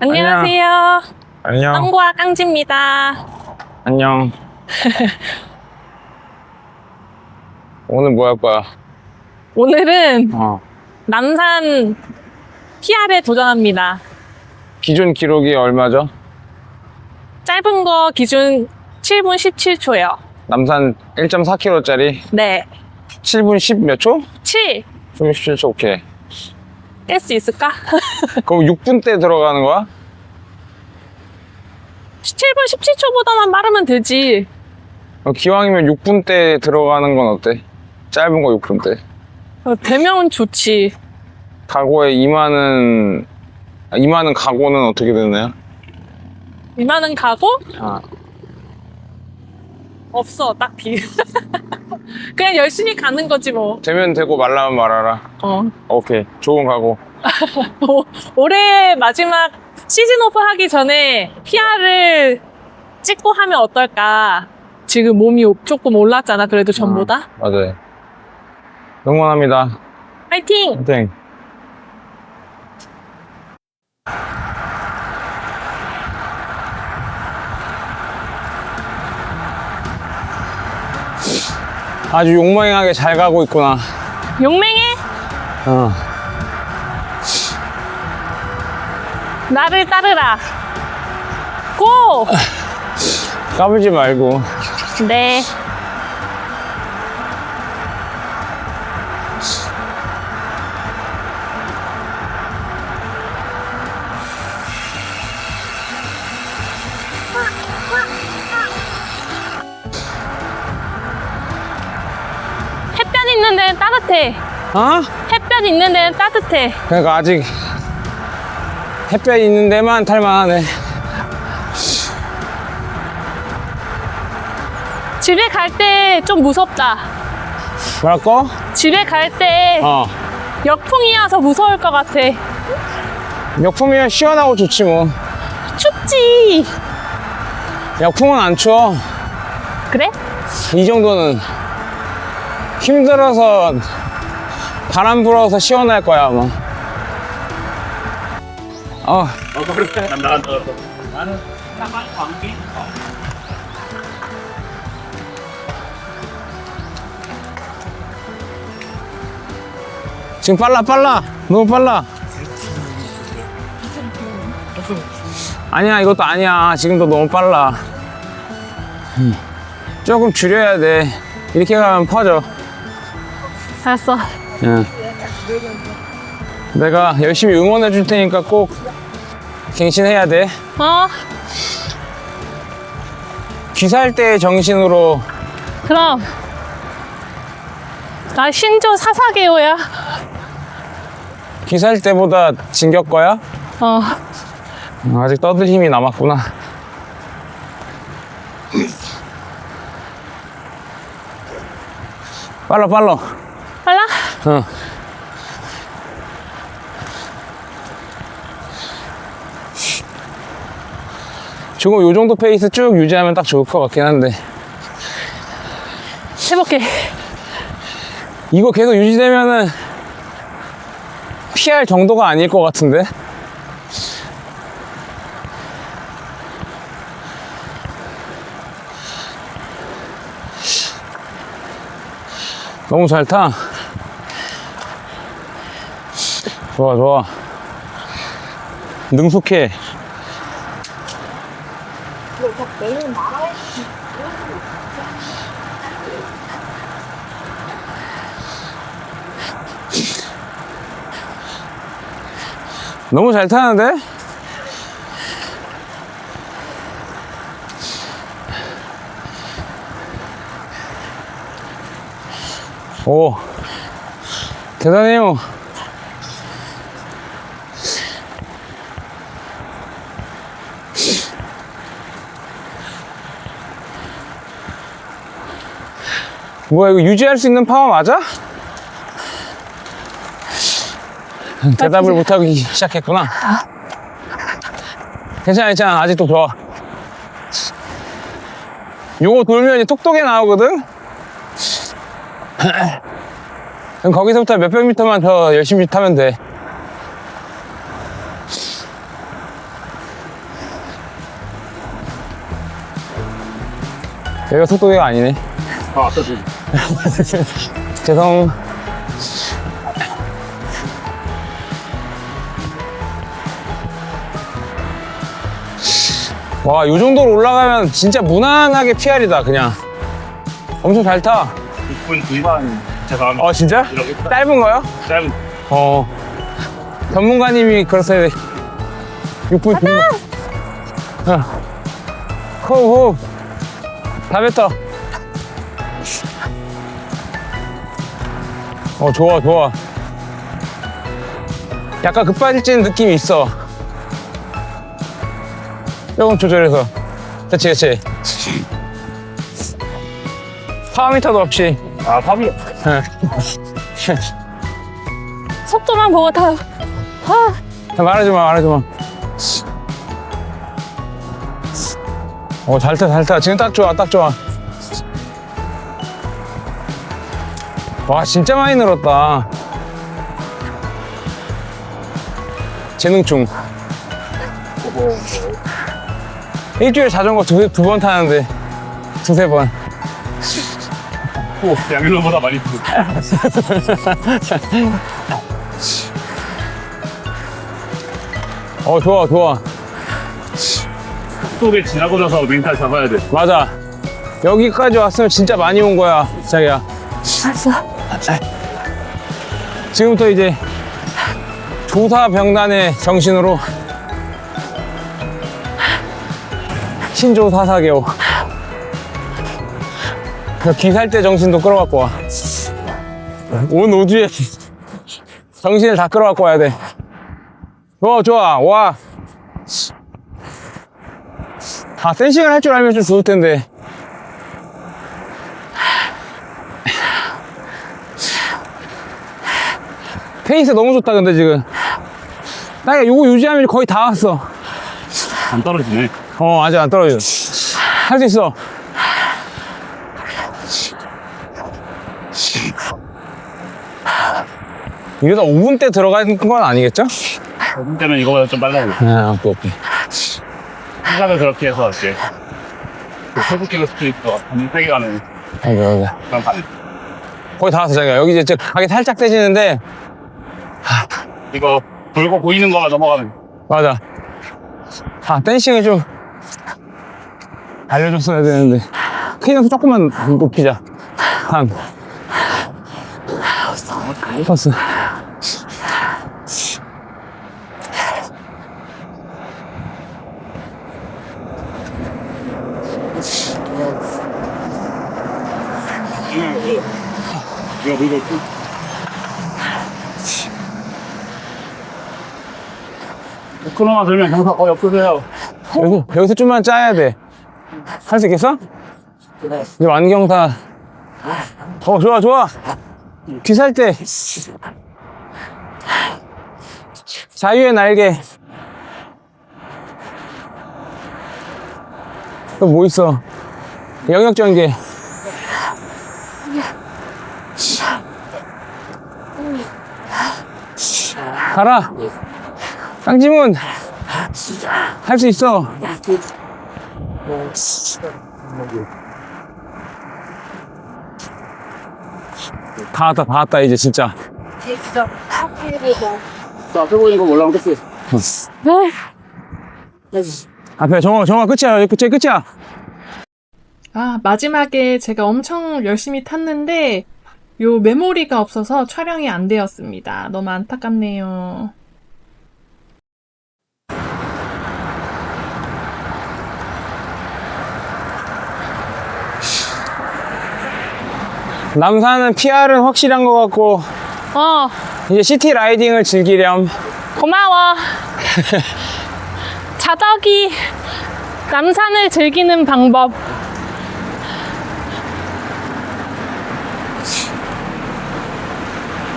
안녕하세요. 안녕. 깡과 깡지입니다. 안녕. 오늘 뭐 할 거야? 오늘은 어. 남산 PR에 도전합니다. 기존 기록이 얼마죠? 짧은 거 기준 7분 17초요. 남산 1.4km짜리 네. 7분 10 몇 초? 7. 7분 17초, 오케이. 깰 수 있을까? 그럼 6분 때 들어가는 거야? 7분 17초보다만 빠르면 되지. 어, 기왕이면 6분 때 들어가는 건 어때? 짧은 거 6분 때. 어, 되면 좋지. 각오에 임하는, 아, 임하는 각오는 어떻게 되나요? 이만은 가고 아, 없어 딱히. 그냥 열심히 가는 거지 뭐. 되면 되고 말라면 말아라. 어. 오케이. 좋은 각오. 오- 올해 마지막 시즌 오프 하기 전에 PR을 찍고 하면 어떨까? 지금 몸이 조금 올랐잖아, 그래도 전보다. 맞아요. 응원합니다. 파이팅! 땡. 아주 용맹하게 잘 가고 있구나. 용맹해! 어. 나를 따르라! 고! 까불지 말고. 네. 있는 데는 따뜻해. 어? 햇볕 있는 데는 따뜻해. 그러니까 아직 햇볕 있는 데만 탈만하네. 집에 갈 때 좀 무섭다. 뭐랄까? 집에 갈 때 어. 역풍이 와서 무서울 것 같아. 역풍이면 시원하고 좋지 뭐. 춥지. 역풍은 안 추워. 그래? 이 정도는 힘들어서 바람 불어서 시원할 거야 아마. 어, 지금 빨라 빨라 너무 빨라. 아니야 이것도 아니야 지금도 너무 빨라. 음, 조금 줄여야 돼. 이렇게 가면 퍼져. 알았어. 응. 내가 열심히 응원해 줄 테니까 꼭 갱신해야 돼. 어? 귀살 때의 정신으로 그럼. 나 신조 사사계오야. 귀살 때보다 진격 거야? 어. 음, 아직 떠들 힘이 남았구나. 빨라 빨라. 지금 요 정도 페이스 쭉 유지하면 딱 좋을 것 같긴 한데 해볼게. 이거 계속 유지되면은 피할 정도가 아닐 것 같은데 너무 잘 타. 좋아, 좋아. 능숙해. 너무 잘 타는데? 오, 대단해요. 뭐야 이거 유지할 수 있는 파워 맞아? 음, 대답을 아, 못하기 시작했구나 괜찮아 괜찮아 아직도 좋아 요거 돌면 톡톡에 나오거든? 그럼 거기서부터 몇백 미터만 더 열심히 타면 돼 여기가 톡톡이가 아니네 아, 저기. 죄송. 와, 요 정도로 올라가면 진짜 무난하게 PR이다, 그냥. 엄청 잘 타. 6분 중반 죄송합니다. 어, 진짜? 이렇게 딱 짧은 거요? 짧은 어. 전문가님이 그러세요. 6분 중반. 어. 호흡, 호흡. 다 뱉어. 어, 좋아, 좋아. 약간 급발진 느낌이 있어. 조금 조절해서. 그치, 그치. 파워미터도 없이. 아, 예. 속도만 보고 다. 아, 야, 말하지 마, 말하지 마. 어, 잘 타, 잘 타. 지금 딱 좋아, 딱 좋아. 와, 진짜 많이 늘었다. 재능충. 일주일에 자전거 두, 두번 타는데, 두세 번. 오, 양일로보다 많이 부르. 어, 좋아, 좋아. 속에 지나고 나서 멘탈 잡아야 돼. 맞아. 여기까지 왔으면 진짜 많이 온 거야, 자기야. 알았어. 지금부터 이제 조사병단의 정신으로 신조 사사교 기살대 정신도 끌어갖고 와. 온 우주에 정신을 다 끌어갖고 와야 돼. 좋아, 좋아, 와. 아, 댄싱을 할 줄 알면 좀 좋을 텐데. 페이스 너무 좋다, 근데 지금. 나 요거 유지하면 거의 다 왔어. 안 떨어지네. 어, 아직 안 떨어져. 할 수 있어. 이러다 5분 때 들어가는 건 아니겠죠? 요즘 때는 이거보다 좀 빨라요. 아, 오케이, 오케이. 시간을 그렇게 해서 이제 그 세부키로 스트리트가 한 3개 가는 오케이, 오케이. 그런 반. 거의 다 왔어, 자기가. 여기 이제 가게 살짝 떼지는데, 이거 불고 보이는 거만 넘어가면 맞아. 아, 댄싱을 좀 알려줬어야 되는데. 케이스 조금만 높이자. 한. 버스. 뭐 이거 이거 10kg만 들면 경사 거의 없으세요. 여기, 여기서 좀만 짜야 돼. 할 수 있겠어? 네. 이제 완경사. 어, 좋아, 좋아. 귀살 때. 자유의 날개. 또 뭐 있어? 영역 전개. 가라. 쌍지문. 할 수 있어. 다 왔다, 다 왔다, 이제 진짜. 자, 앞에 보이는 거 올라오면 끝이. 네. 앞에 정화, 정화 끝이야. 끝이 끝이야. 아, 마지막에 제가 엄청 열심히 탔는데, 요 메모리가 없어서 촬영이 안 되었습니다. 너무 안타깝네요. 남산은 PR은 확실한 것 같고, 어, 이제 시티 라이딩을 즐기렴. 고마워. 자덕이 남산을 즐기는 방법.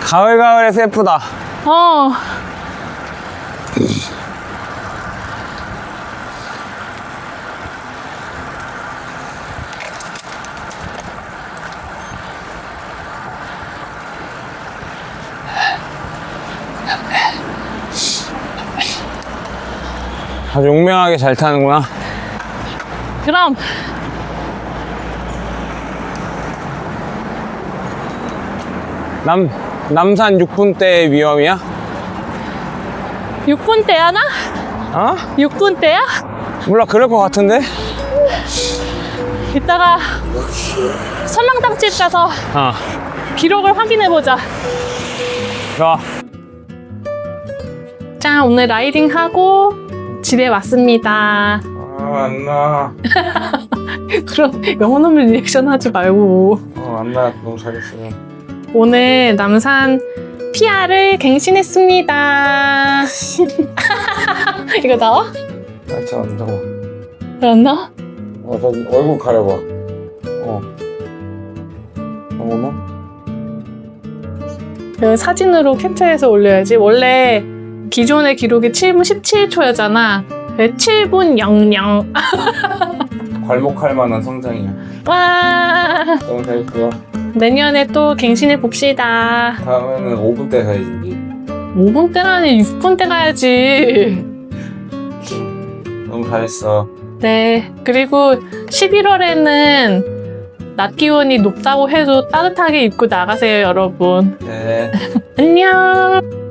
가을, 가을에서 예쁘다. 어. 아주 용맹하게 잘 타는구나. 그럼 남, 남산 6분대 위험이야? 6분대 하나? 어? 육군 때야? 몰라, 그럴 것 같은데? 이따가 선랑당집 가서 어, 기록을 확인해보자. 좋아. 자, 오늘 라이딩 하고 집에 왔습니다. 아, 안 나. 그럼 영혼 없는 리액션 하지 말고. 어, 안 나. 너무 잘했어요. 오늘 남산 PR을 갱신했습니다. 이거 나와? 아, 참, 잠깐만. 안 나와? 어, 저기 얼굴 가려봐. 어. 어머머? 그 사진으로 캡처해서 올려야지. 원래 기존의 기록이 7분 17초였잖아. 7분 00. 괄목할 만한 성장이야. 와! 너무 잘했고요. 내년에 또 갱신해 봅시다. 다음에는 5분 때 가야지. 5분 때라니 6분 때 가야지. 너무 잘했어. 네. 그리고 11월에는 낮 기온이 높다고 해도 따뜻하게 입고 나가세요, 여러분. 네. 안녕.